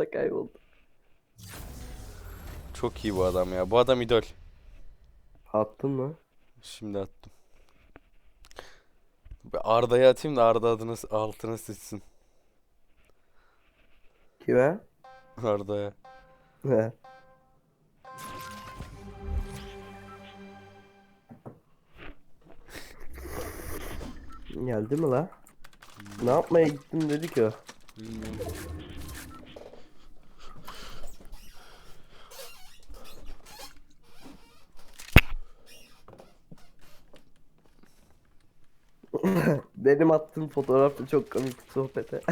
anda kayboldu. Çok iyi bu adam ya. Bu adam idol. Attın mı? Şimdi attım. Bir Arda'ya atayım da Arda adını altına sıçsın. Kime? Arda'ya. He. Geldi mi la? Ne yapmaya gittim dedi ki o. Bilmiyorum. Benim attığım fotoğrafta çok komik sohbete.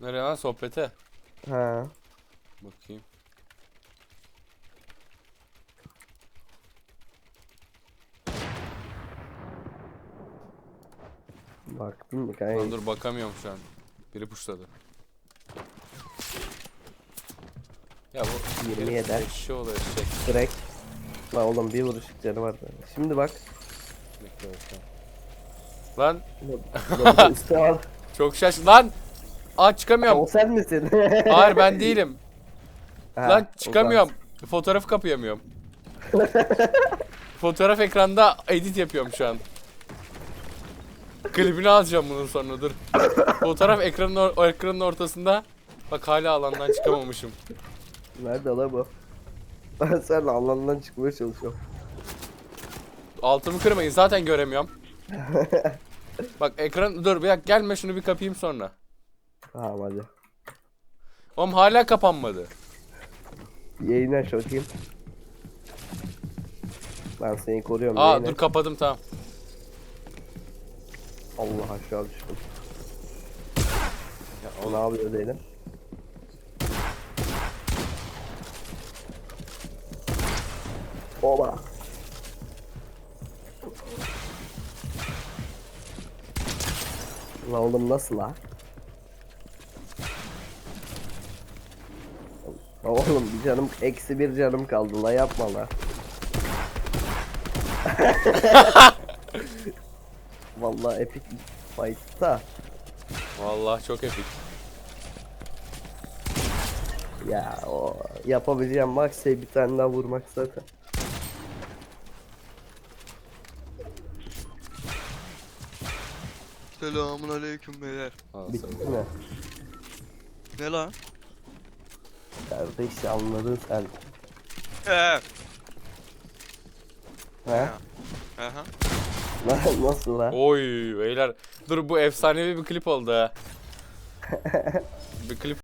Nereye lan sohbete? ha. Bakayım. Baktın mı Lan kanka? dur bakamıyorum şu an. Biri puşladı. Ya bu 27. eşşi oluyor eşek. Direkt. Lan oğlum bir vuruşluk canı vardı. Şimdi bak. Bekle bekle. Lan çok şaş lan. Aa O çıkamıyorum. sen misin? Hayır ben değilim. Ha, Lan o çıkamıyorum. Fotoğrafı kapayamıyorum. Fotoğraf ekranda edit yapıyorum şu an. Klibini alacağım bunun sonra dur. Fotoğraf ekranın or- o ekranın ortasında. Bak hala alandan çıkamamışım. Nerede lan bu? Ben seninle alandan çıkmaya çalışıyorum. Altımı kırmayın zaten göremiyorum. Bak ekran dur bir dakika gelme şunu bir kapayım sonra. Tamam hadi. Oğlum hala kapanmadı. Yayın aç bakayım. Ben seni koruyorum. Aa yayın dur aç. kapadım tamam. Allah aşağı düştüm. Ya Ne oğlum, yapıyor değilim? Oba. La oğlum nasıl la? La Oğlum bir canım eksi bir canım kaldı la yapma la. Vallahi epic fight'ta Vallahi çok epik. ya o yapabileceğim max şey bir tane daha vurmak zaten. Selamun aleyküm beyler. Bitti mi? Ne lan? Kardeş anladın sen. Ee. He? Aha. Nasıl la? Oy beyler. Dur bu efsanevi bir klip oldu ha. bir klip